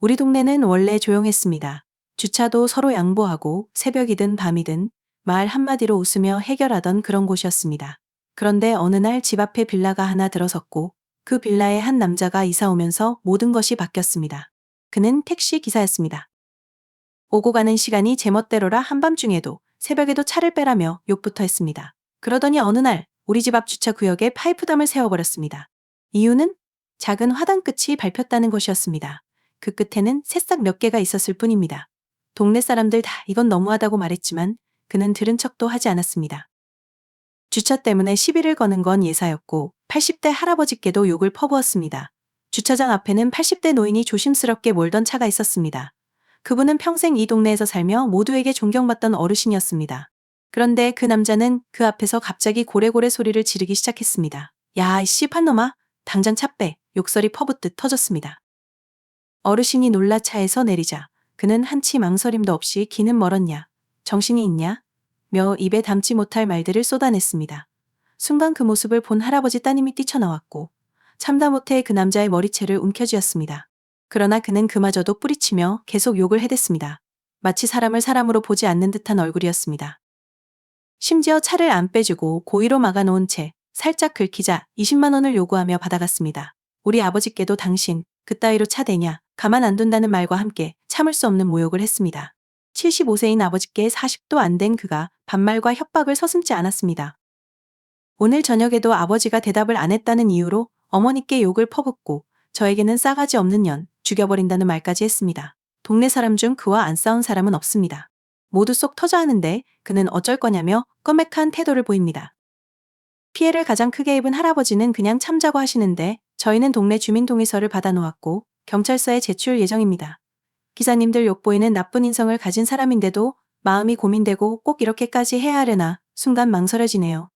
우리 동네는 원래 조용했습니다. 주차도 서로 양보하고 새벽이든 밤이든 말 한마디로 웃으며 해결하던 그런 곳이었습니다. 그런데 어느 날 집 앞에 빌라가 하나 들어섰고 그 빌라에 한 남자가 이사 오면서 모든 것이 바뀌었습니다. 그는 택시 기사였습니다. 오고 가는 시간이 제멋대로라 한밤중에도 새벽에도 차를 빼라며 욕부터 했습니다. 그러더니 어느 날 우리 집 앞 주차 구역에 파이프담을 세워버렸습니다. 이유는 작은 화단 끝이 밟혔다는 것이었습니다. 그 끝에는 새싹 몇 개가 있었을 뿐입니다. 동네 사람들 다 이건 너무하다고 말했지만 그는 들은 척도 하지 않았습니다. 주차 때문에 시비를 거는 건 예사였고 80대 할아버지께도 욕을 퍼부었습니다. 주차장 앞에는 80대 노인이 조심스럽게 몰던 차가 있었습니다. 그분은 평생 이 동네에서 살며 모두에게 존경받던 어르신이었습니다. 그런데 그 남자는 그 앞에서 갑자기 고래고래 소리를 지르기 시작했습니다. 야, 이 씨팔놈아, 당장 차 빼, 욕설이 퍼붓듯 터졌습니다. 어르신이 놀라 차에서 내리자 그는 한치 망설임도 없이 기는 멀었냐, 정신이 있냐, 며 입에 담지 못할 말들을 쏟아냈습니다. 순간 그 모습을 본 할아버지 따님이 뛰쳐나왔고 참다 못해 그 남자의 머리채를 움켜쥐었습니다. 그러나 그는 그마저도 뿌리치며 계속 욕을 해댔습니다. 마치 사람을 사람으로 보지 않는 듯한 얼굴이었습니다. 심지어 차를 안 빼주고 고의로 막아놓은 채 살짝 긁히자 20만 원을 요구하며 받아갔습니다. 우리 아버지께도 당신 그따위로 차 대냐 가만 안 둔다는 말과 함께 참을 수 없는 모욕을 했습니다. 75세인 아버지께 40도 안 된 그가 반말과 협박을 서슴지 않았습니다. 오늘 저녁에도 아버지가 대답을 안 했다는 이유로 어머니께 욕을 퍼붓고 저에게는 싸가지 없는 년 죽여버린다는 말까지 했습니다. 동네 사람 중 그와 안 싸운 사람은 없습니다. 모두 쏙 터져 하는데 그는 어쩔 거냐며 껌맥한 태도를 보입니다. 피해를 가장 크게 입은 할아버지는 그냥 참자고 하시는데 저희는 동네 주민동의서를 받아놓았고 경찰서에 제출 예정입니다. 기사님들 욕보이는 나쁜 인성을 가진 사람인데도 마음이 고민되고 꼭 이렇게까지 해야 하려나 순간 망설여지네요.